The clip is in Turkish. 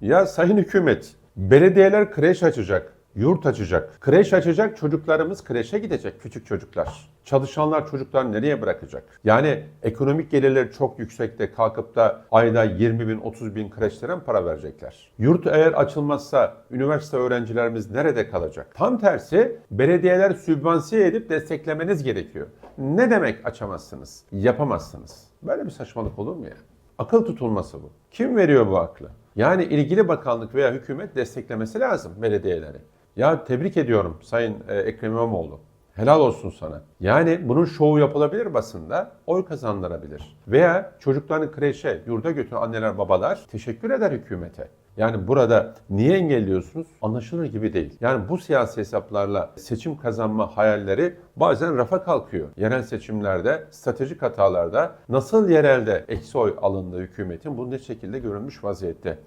Ya sayın hükümet, belediyeler kreş açacak, yurt açacak. Kreş açacak, çocuklarımız kreşe gidecek, küçük çocuklar. Çalışanlar çocuklar nereye bırakacak? Yani ekonomik gelirleri çok yüksekte kalkıp da ayda 20 bin, 30 bin kreşlere mi para verecekler? Yurt eğer açılmazsa üniversite öğrencilerimiz nerede kalacak? Tam tersi belediyeler sübvansiye edip desteklemeniz gerekiyor. Ne demek açamazsınız? Yapamazsınız. Böyle bir saçmalık olur mu ya? Akıl tutulması bu. Kim veriyor bu aklı? Yani ilgili bakanlık veya hükümet desteklemesi lazım belediyeleri. Ya tebrik ediyorum Sayın e, Ekrem İmamoğlu. Helal olsun sana. Yani bunun şovu yapılabilir basında, oy kazandırabilir. Veya çocuklarını kreşe, yurda götüren anneler, babalar teşekkür eder hükümete. Yani burada niye engelliyorsunuz? Anlaşılır gibi değil. Yani bu siyasi hesaplarla seçim kazanma hayalleri bazen rafa kalkıyor. Yerel seçimlerde, stratejik hatalarda nasıl yerelde eksi oy alındığı hükümetin bu ne şekilde görülmüş vaziyette.